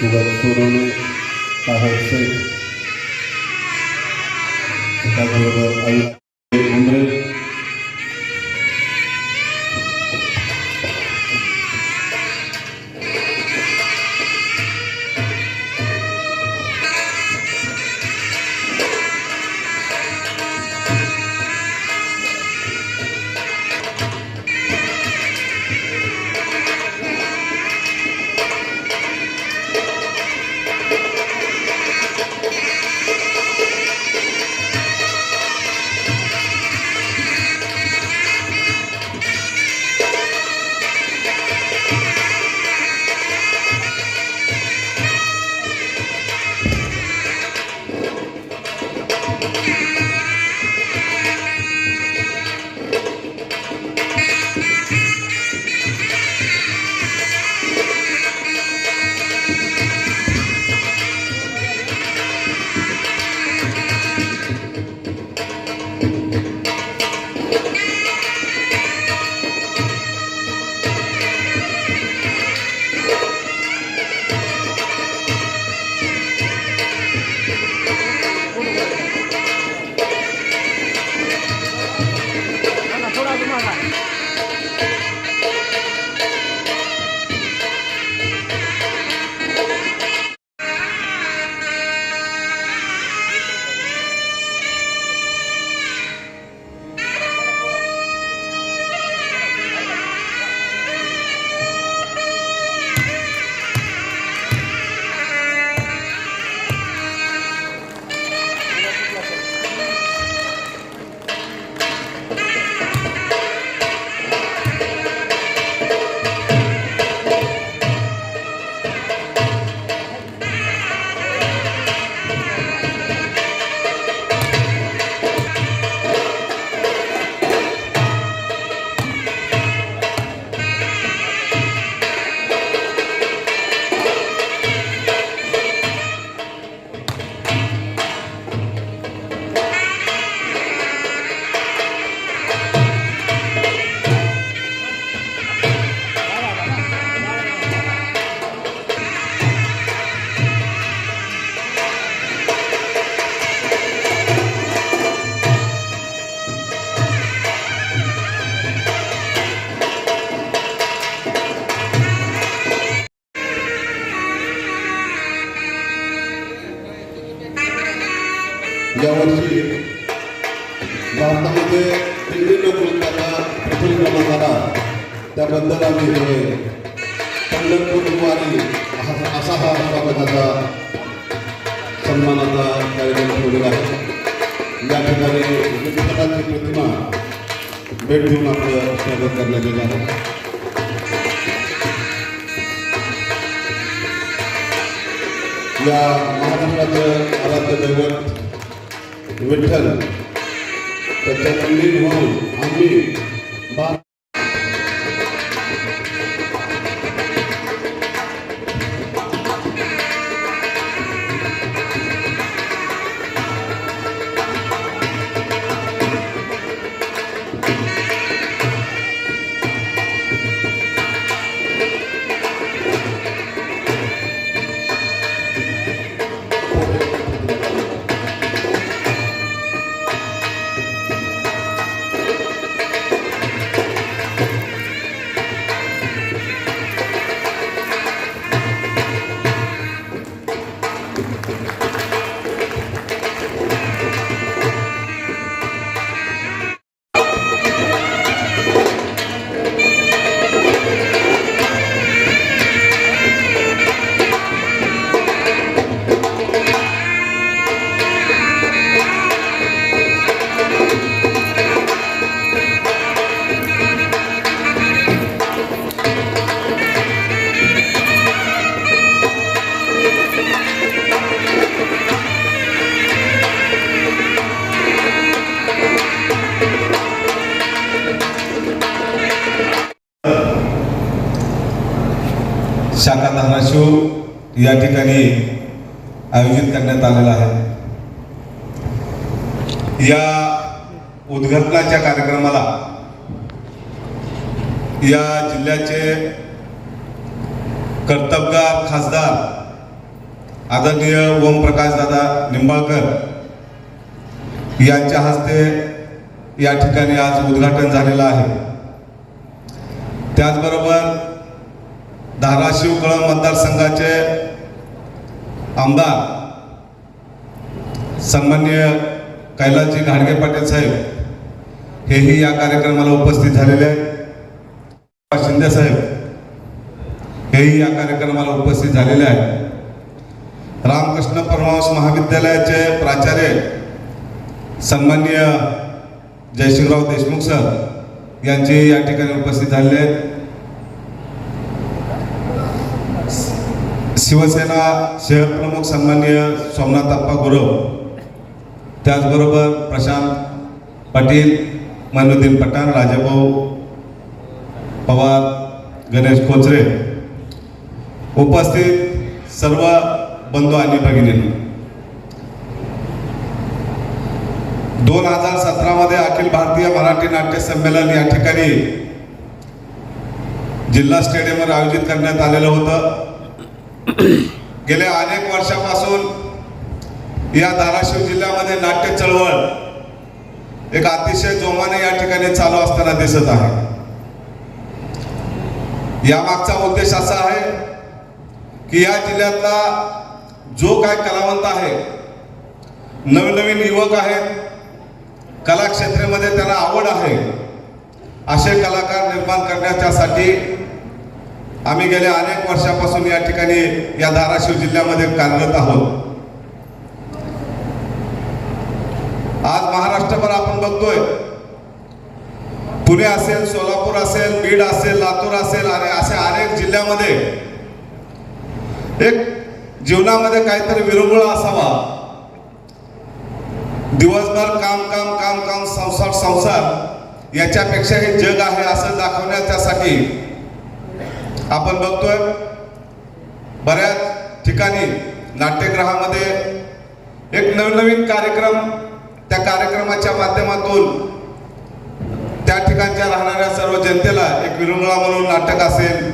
किंवा सोनवणे साहेब शेख त्याचबरोबर आई उमरे यावर्षी भारतामध्ये दिल्ली लोकनृत्याला प्रथम क्रमांक आला त्याबद्दल आम्ही हे पंढरपूर वारी असा हा स्वागताचा सन्मानाचा कार्यक्रम ठेवलेला आहे. या ठिकाणी विठ्ठलाची प्रतिमा भेट देऊन आपलं स्वागत करण्यात येणार आहे. या महाराष्ट्राचं आराध्य दैवत विठ्ठल. त्याच्या मंदिर होऊन आम्ही धाराशिव या ठिकाणी आयोजित करण्यात आलेला आहे. या उद्घाटनाच्या कार्यक्रमाला या जिल्ह्याचे कर्तबगार खासदार आदरणीय ओमप्रकाश दादा निंबाळकर यांच्या हस्ते या ठिकाणी आज उद्घाटन झालेलं आहे. त्याचबरोबर धाराशिव कळंब मतदारसंघाचे आमदार सन्मान्य कैलासजी घाडगे पाटील साहेब हेही या कार्यक्रमाला उपस्थित झालेले आहेत. शिंदे साहेब हेही या कार्यक्रमाला उपस्थित झालेले आहेत. रामकृष्ण परमहंस महाविद्यालयाचे प्राचार्य सन्मान्य जयशिवराव देशमुख सर यांचे या ठिकाणी उपस्थित झालेले आहेत. शिवसेना शहर प्रमुख सन्माननीय सोमनाथ अप्पा गुरव त्याचबरोबर प्रशांत पाटील मनुद्दीन पठाण राजाभाऊ पवार गणेश खोचरे उपस्थित सर्व बंधू आणि भगिनींना. दोन हजार सतरामध्ये अखिल भारतीय मराठी नाट्य संमेलन या ठिकाणी जिल्हा स्टेडियमवर आयोजित करण्यात आलेलं होतं. गेल्या अनेक वर्षापासून या धाराशिव जिल्ह्यामध्ये नाट्य चळवळ एक अतिशय जोमाने या ठिकाणी चालू असताना दिसत आहे. यामागचा उद्देश असा आहे की या जिल्ह्यातला जो काय कलावंत आहे नवनवीन युवक आहेत कलाक्षेत्रामध्ये त्यांना आवड आहे असे कलाकार निर्माण करण्याच्यासाठी आम्ही गेल्या अनेक वर्षापासून या ठिकाणी या धाराशिव जिल्ह्यामध्ये कार्यरत आहोत. आज महाराष्ट्रभर आपण बघतोय. पुणे असेल सोलापूर असेल बीड असेल लातूर असेल आणि असे अनेक जिल्ह्यामध्ये एक जीवनामध्ये काहीतरी विरंगुळा असावा. दिवसभर काम काम काम काम संसार संसार याच्यापेक्षा हे जग आहे असं दाखवण्याच्यासाठी आपण बघतोय बऱ्याच ठिकाणी नाट्यगृहामध्ये एक नवनवीन कार्यक्रम त्या कार्यक्रमाच्या माध्यमातून त्या ठिकाणच्या राहणाऱ्या सर्व जनतेला एक विरंगुळा म्हणून नाटक असेल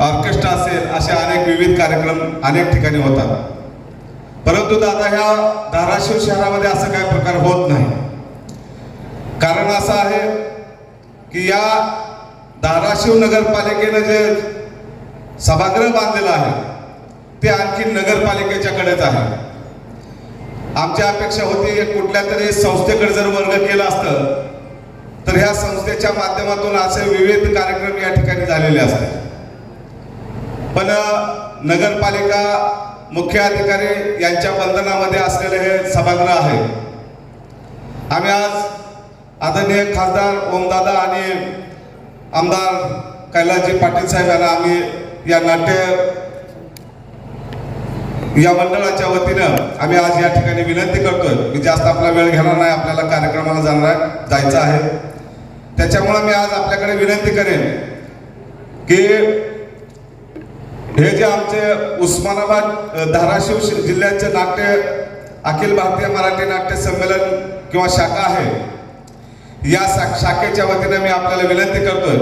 ऑर्केस्ट्रा असेल असे अनेक विविध कार्यक्रम अनेक ठिकाणी होतात. परंतु दादा ह्या धाराशिव शहरामध्ये असं काही प्रकार होत नाही. कारण असं आहे की या धाराशिव नगरपालिकेनं जे सभागृह बांधलेलं आहे ते आणखी नगरपालिकेच्याकडेच आहे. आमची अपेक्षा होती कुठल्या तरी संस्थेकडे जर वर्ग केला असतं तर ह्या संस्थेच्या माध्यमातून असे विविध कार्यक्रम या ठिकाणी झालेले असते पण नगरपालिका मुख्य अधिकारी यांच्या बंधनामध्ये असलेले हे सभागृह आहे. आम्ही आज आदरणीय खासदार ओमदादा आणि आमदार कैलासजी पाटील साहेब यांना आम्ही या नाट्य या मंडळाच्या वतीनं आम्ही आज या ठिकाणी विनंती करतोय मी जास्त आपला वेळ घेणार नाही आपल्याला कार्यक्रमाला जाणार जायचं आहे. त्याच्यामुळे मी आज आपल्याकडे विनंती करेन की हे जे आमचे उस्मानाबाद धाराशिव जिल्ह्याचे नाट्य अखिल भारतीय मराठी नाट्य संमेलन किंवा शाखा आहे या शा- शाखेच्या वतीने मी आपल्याला विनंती करतोय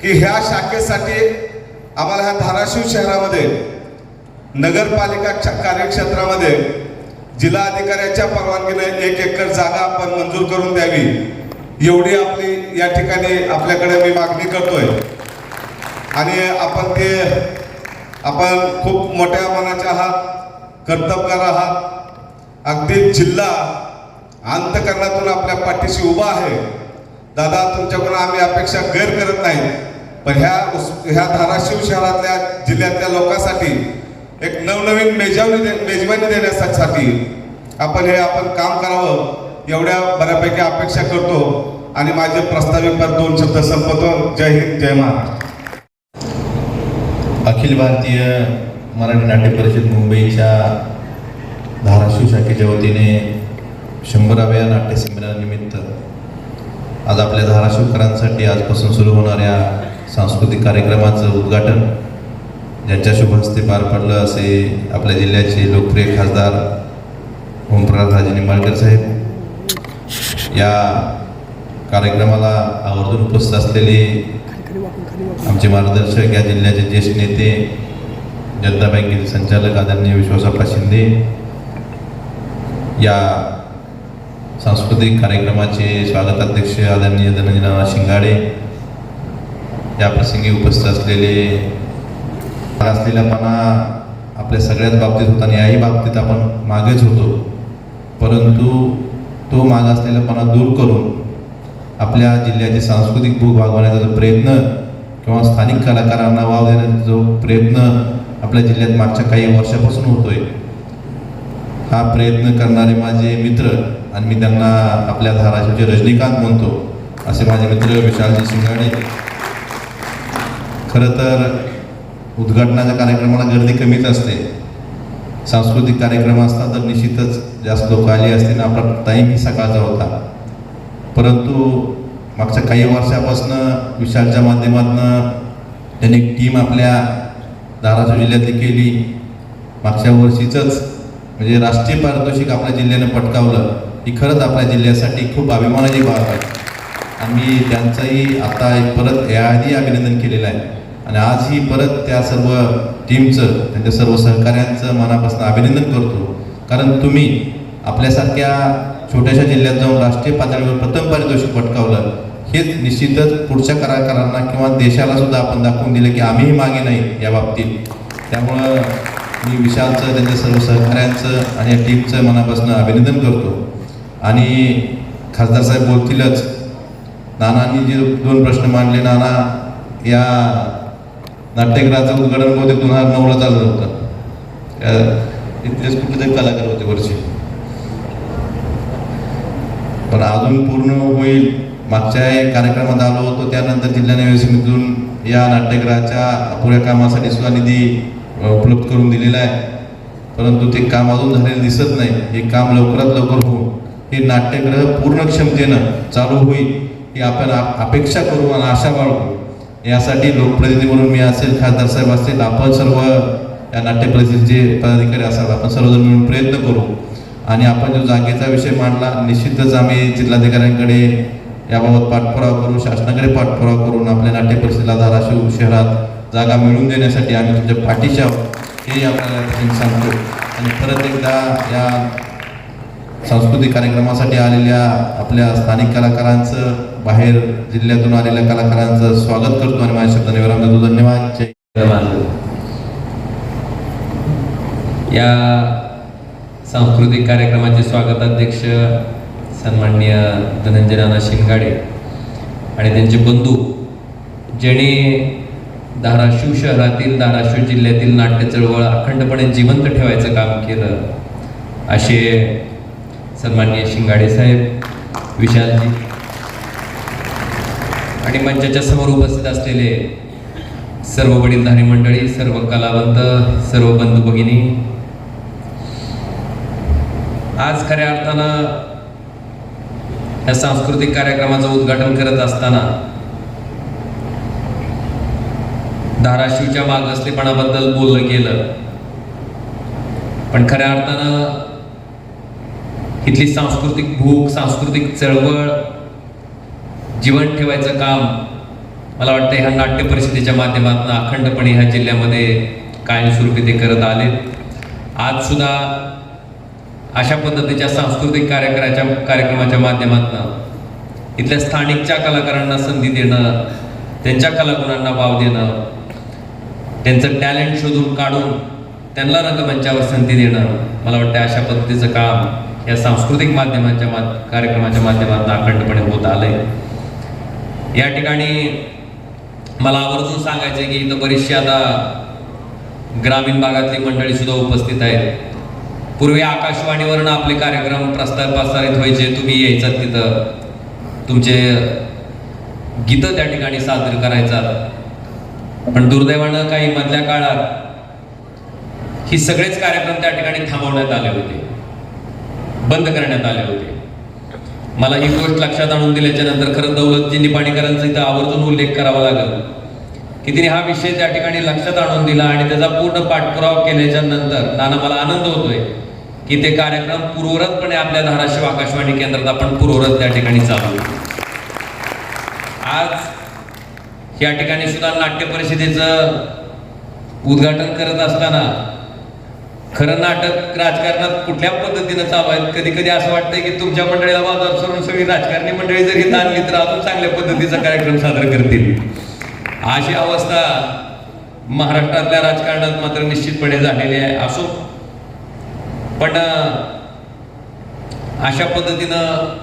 की ह्या शाखेसाठी आम्हाला ह्या धाराशिव शहरामध्ये नगरपालिका क्ष- कार्यक्षेत्रामध्ये जिल्हाधिकाऱ्याच्या परवानगीने एक एकर जागा आपण मंजूर करून द्यावी एवढी आपली या ठिकाणी आपल्याकडे मी मागणी करतोय. आणि आपण ते आपण खूप मोठ्या मनाचे आहात कर्तबगार आहात. अगदी जिल्हा अंतकरणातून आपल्या पाठीशी उभा आहे. दादा तुमच्याकडून आम्ही अपेक्षा गैर करत नाही. पण ह्या ह्या धाराशिव शहरातल्या जिल्ह्यातल्या लोकांसाठी एक नवनवीन मेजवानी दे मेजवानी देण्यासाठी आपण हे आपण काम करावं एवढ्या बऱ्यापैकी अपेक्षा करतो. आणि माझे प्रस्तावित दोन शब्द संपवतो. जय हिंद जय महाराष्ट्र. अखिल भारतीय मराठी नाट्य परिषद मुंबईच्या धाराशिव शाखेच्या वतीने शंभराव्या नाट्य संमेलनानिमित्त आज आपल्या धाराशिवकरांसाठी आजपासून सुरू होणाऱ्या सांस्कृतिक कार्यक्रमाचं उद्घाटन ज्यांच्या शुभ हस्ते पार पडलं असे आपल्या जिल्ह्याचे लोकप्रिय खासदार ओमप्रकाश राजे निंबाळकर साहेब. या कार्यक्रमाला आवर्जून उपस्थित असलेले आमचे मार्गदर्शक या जिल्ह्याचे ज्येष्ठ नेते जनता बँकेचे संचालक आदरणीय विश्वासाप्पा शिंदे. या सांस्कृतिक कार्यक्रमाचे स्वागताध्यक्ष आदरणीय धनंजना शिंगाडे. या प्रसंगी उपस्थित असलेले असलेलापणा आपल्या सगळ्याच बाबतीत होता आणि याही बाबतीत आपण मागेच होतो. परंतु तो माग असलेलापणा दूर करून आपल्या जिल्ह्याची सांस्कृतिक भूक भागवण्याचा जो प्रयत्न किंवा स्थानिक कलाकारांना वाव देण्याचा जो प्रयत्न आपल्या जिल्ह्यात मागच्या काही वर्षापासून होतोय हा प्रयत्न करणारे माझे मित्र आणि मी त्यांना आपल्या धाराशिवचे रजनीकांत म्हणतो असे माझे मित्र विशालजी सिंगाणे खरं तर उद्घाटनाच्या कार्यक्रमाला गर्दी कमीच असते. सांस्कृतिक कार्यक्रम असतात तर निश्चितच जास्त लोक आली असते ना आपला टाईमही सकाळचा होता. परंतु मागच्या काही वर्षापासून विशालच्या माध्यमातून त्यांनी एक टीम आपल्या धाराशिव जिल्ह्यातली केली. मागच्या वर्षीचंच म्हणजे राष्ट्रीय पारितोषिक आपल्या जिल्ह्यानं पटकावलं. ही खरंच आपल्या जिल्ह्यासाठी खूप अभिमानाची बाब आहे आम्ही त्यांचंही आता एक परत याआधी अभिनंदन केलेलं आहे. आणि आजही परत त्या सर्व टीमचं त्यांच्या सर्व सहकाऱ्यांचं मनापासून अभिनंदन करतो. कारण तुम्ही आपल्यासारख्या छोट्याशा जिल्ह्यात जाऊन राष्ट्रीय पातळीवर प्रथम पारितोषिक पटकावलं हेच निश्चितच पुढच्या कलाकारांना किंवा देशाला सुद्धा आपण दाखवून दिलं की आम्हीही मागे नाही या बाबतीत. त्यामुळं मी विशालचं त्यांच्या सर्व सहकाऱ्यांचं आणि या टीमचं मनापासून अभिनंदन करतो. आणि खासदार साहेब बोलतीलच नानांनी जे दोन प्रश्न मांडले नाना या नाट्यगृहाचं उद्घाटन बहुतेक दोन हजार नऊला चाललं होतं. इथलेच कुठले तरी कलाकार होते वरचे. पण अजून पूर्ण होईल मागच्या एक कार्यक्रमात आलो होतो त्यानंतर जिल्हा निवेशनीतून या नाट्यगृहाच्या अपुऱ्या कामासाठी सुद्धा निधी उपलब्ध करून दिलेला आहे. परंतु ते काम अजून झालेलं दिसत नाही. हे काम लवकरात लवकर होऊन हे नाट्यगृह पूर्ण क्षमतेनं चालू होईल ही आपण अपेक्षा करू आणि आशा बाळगू. यासाठी लोकप्रतिनिधी म्हणून मी असेल खासदार साहेब असतील आपण सर्व या नाट्य परिषदेचे पदाधिकारी असाल आपण सर्वजण मिळून प्रयत्न करू. आणि आपण जो जागेचा विषय मांडला निश्चितच आम्ही जिल्हाधिकाऱ्यांकडे याबाबत पाठपुरावा करू शासनाकडे पाठपुरावा करून आपल्या नाट्य परिषदेला धाराशिव शहरात जागा मिळवून देण्यासाठी आम्ही तुमच्या पाठीशी आहोत. हे आपल्याला सांगतो. आणि परत एकदा या सांस्कृतिक कार्यक्रमासाठी आलेल्या आपल्या स्थानिक कलाकारांचं बाहेर जिल्ह्यातून आलेल्या कलाकारांचं स्वागत करतो आणि माझ्या शब्दाने विराम देतो धन्यवाद. जय या सांस्कृतिक कार्यक्रमाचे स्वागताध्यक्ष सन्माननीय धनंजय नाना शिंगाडे आणि त्यांचे बंधू ज्यांनी धाराशिव शहरातील धाराशिव जिल्ह्यातील नाट्य चळवळ अखंडपणे जिवंत ठेवायचं काम केलं असे सन्माननीय शिंगाडे साहेब विशालजी आणि मंचाच्या समोर उपस्थित असलेले सर्व वडीलधारी मंडळी सर्व कलावंत सर्व बंधू भगिनी. आज खऱ्या अर्थानं या सांस्कृतिक कार्यक्रमाचं उद्घाटन करत असताना धाराशिवच्या मागासलेपणाबद्दल बोललं गेलं पण खऱ्या अर्थानं इथली सांस्कृतिक भूक सांस्कृतिक चळवळ जीवन ठेवायचं काम मला वाटतं ह्या नाट्य परिषदेच्या माध्यमातून अखंडपणे ह्या जिल्ह्यामध्ये कायमस्वरूपी ते करत आले. आज सुद्धा अशा पद्धतीच्या सांस्कृतिक कार्यक्रमाच्या कार्यक्रमाच्या माध्यमातून इथल्या स्थानिकच्या कलाकारांना संधी देणं त्यांच्या कलागुणांना वाव देणं त्यांचं टॅलेंट शोधून काढून त्यांना रंगमंचावर संधी देणं मला वाटतं अशा पद्धतीचं काम या सांस्कृतिक माध्यमांच्या मा कार्यक्रमाच्या माध्यमातून अखंडपणे होत आलंय. या ठिकाणी मला आवर्जून सांगायचं की इथं बरीचशी आता ग्रामीण भागातली मंडळी सुद्धा उपस्थित आहेत. पूर्वी आकाशवाणीवरनं आपले कार्यक्रम प्रस्ताव प्रसारित व्हायचे तुम्ही यायचात तिथं. तुमचे गीतं त्या ठिकाणी सादर करायचा पण दुर्दैवानं काही मधल्या काळात ही सगळेच कार्यक्रम त्या ठिकाणी थांबवण्यात आले होते. बंद करण्यात आले होते. मला ही गोष्ट लक्षात आणून दिल्याच्या नंतर खरं दौलतजींनी पाणीकरांचा इथं आवर्जून उल्लेख करावा लागेल. की तिने हा विषय त्या ठिकाणी लक्षात आणून दिला आणि त्याचा पूर्ण पाठपुरावा केल्याच्यानंतर नाना मला आनंद होतोय की ते कार्यक्रम पूर्वरतपणे आपल्या धाराशिव आकाशवाणी केंद्रात आपण पूर्वरत त्या ठिकाणी चालू. आज या ठिकाणी सुद्धा नाट्य परिषदेचं उद्घाटन करत असताना खरं नाटक राजकारणात कुठल्या पद्धतीनं चालू आहेत? कधी कधी असं वाटतंय की तुमच्या मंडळीला बाजार सरून सगळी राजकारणी मंडळी जरी इथं आणली तर अजून चांगल्या पद्धतीचा कार्यक्रम सादर करतील. अशी अवस्था महाराष्ट्रातल्या राजकारणात मात्र निश्चितपणे झालेली आहे. असो. पण अशा पद्धतीनं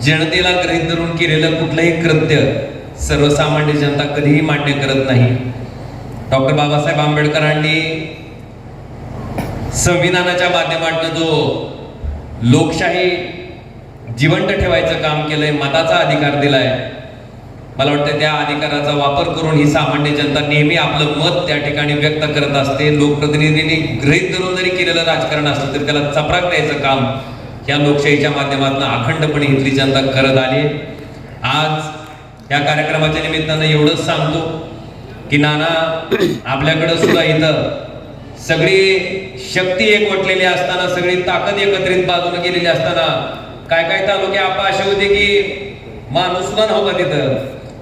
जनतेला ग्रहित धरून केलेलं कुठलंही कृत्य सर्वसामान्य जनता कधीही मान्य करत नाही. डॉक्टर बाबासाहेब आंबेडकरांनी संविधानाच्या माध्यमातून जो लोकशाही जिवंत ठेवायचं काम केलंय मताचा अधिकार दिलाय मला वाटतं त्या अधिकाराचा वापर करून ही सामान्य जनता नेहमी आपलं मत त्या ठिकाणी व्यक्त करत असते. लोकप्रतिनिधींनी गृहित धरून जरी केलेलं राजकारण असलं तरी त्याला चपराक द्यायचं काम या लोकशाहीच्या माध्यमातून अखंडपणे इथली जनता करत आली आज या कार्यक्रमाच्या निमित्तानं एवढंच सांगतो की नाना आपल्याकडं सुद्धा इथं सगळी शक्ती एकवटलेली असताना सगळी ताकद एकत्रित बाजूने गेलेली असताना काय काय तालुके आपा असे होते की माणूस सुद्धा नव्हता तिथं.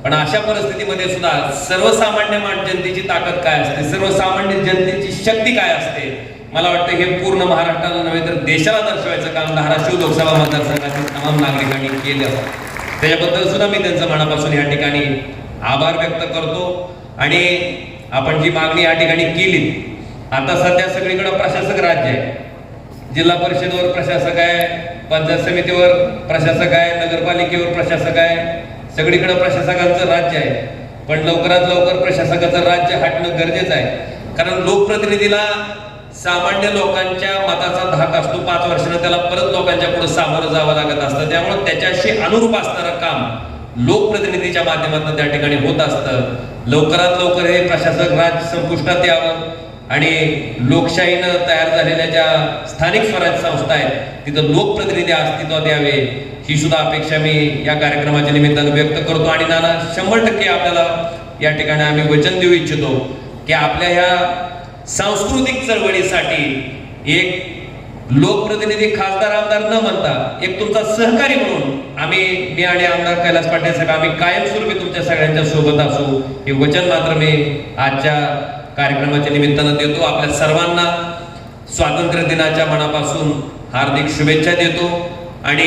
पण अशा परिस्थितीमध्ये सुद्धा सर्वसामान्य जनतेची ताकद काय असते? सर्वसामान्य जनतेची शक्ती काय असते? मला वाटतं हे पूर्ण महाराष्ट्राला नव्हे तर देशाला दर्शवायचं काम धाराशिव लोकसभा मतदारसंघातील तमाम नागरिकांनी केलं. त्याच्याबद्दल सुद्धा मी त्यांचं मनापासून या ठिकाणी आभार व्यक्त करतो. आणि आपण जी मागणी या ठिकाणी केली आता सध्या सगळीकडे प्रशासक राज्य आहे. जिल्हा परिषदेवर प्रशासक आहे पंचायत समितीवर प्रशासक आहे नगरपालिकेवर प्रशासक आहे. सगळीकडे प्रशासकांचं राज्य आहे. पण लवकरात लवकर प्रशासकाचं राज्य हटणं गरजेचं आहे. कारण लोकप्रतिनिधीला सामान्य लोकांच्या मताचा धाक असतो. पाच वर्षानं त्याला परत लोकांच्या पुढे सामोरं जावं लागत असतं. त्यामुळे त्याच्याशी अनुरूप असणारं काम लोकप्रतिनिधीच्या माध्यमातून त्या ठिकाणी होत असतं. लवकरात लवकर हे प्रशासक राज संपुष्टात यावं. आणि लोकशाहीनं तयार झालेल्या ज्या स्थानिक स्वराज्य संस्था आहेत तिथं लोकप्रतिनिधी अस्तित्वात यावे ही सुद्धा अपेक्षा मी या कार्यक्रमाच्या निमित्तानं व्यक्त करतो. आणि नाना शंभर टक्के आपल्याला या ठिकाणी आम्ही वचन देऊ इच्छितो की आपल्या ह्या सांस्कृतिक चळवळीसाठी एक लोकप्रतिनिधी खासदार आमदार न म्हणता एक तुमचा सहकारी म्हणून आम्ही मी आणि आमदार कैलास पाटील साहेब आम्ही कायमस्वरूपी तुमच्या सगळ्यांच्या सोबत असू. हे वचन मात्र मी आजच्या कार्यक्रमाच्या निमित्तानं देतो. आपल्या सर्वांना स्वातंत्र्य दिनाच्या मनापासून हार्दिक शुभेच्छा देतो. आणि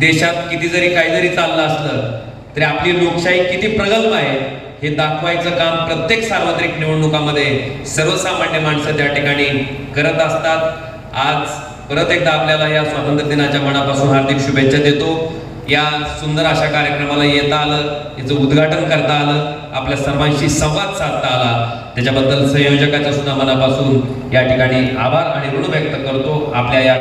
देशात किती जरी काही जरी चाललं असलं तरी आपली लोकशाही किती प्रगल्भ आहे हे दाखवायचं काम प्रत्येक सार्वत्रिक निवडणुकामध्ये सर्वसामान्य माणसं त्या ठिकाणी करत असतात. आज परत एकदा आपल्याला या स्वातंत्र्य दिनाच्या मनापासून हार्दिक शुभेच्छा देतो. या सुंदर अशा कार्यक्रमाला येता आलं याचं उद्घाटन करता आलं आपल्या सर्वांशी संवाद साधता आला. त्याच्याबद्दल संयोजकाच्या सुद्धा मनापासून या ठिकाणी आभार आणि ऋण व्यक्त करतो. आपल्या या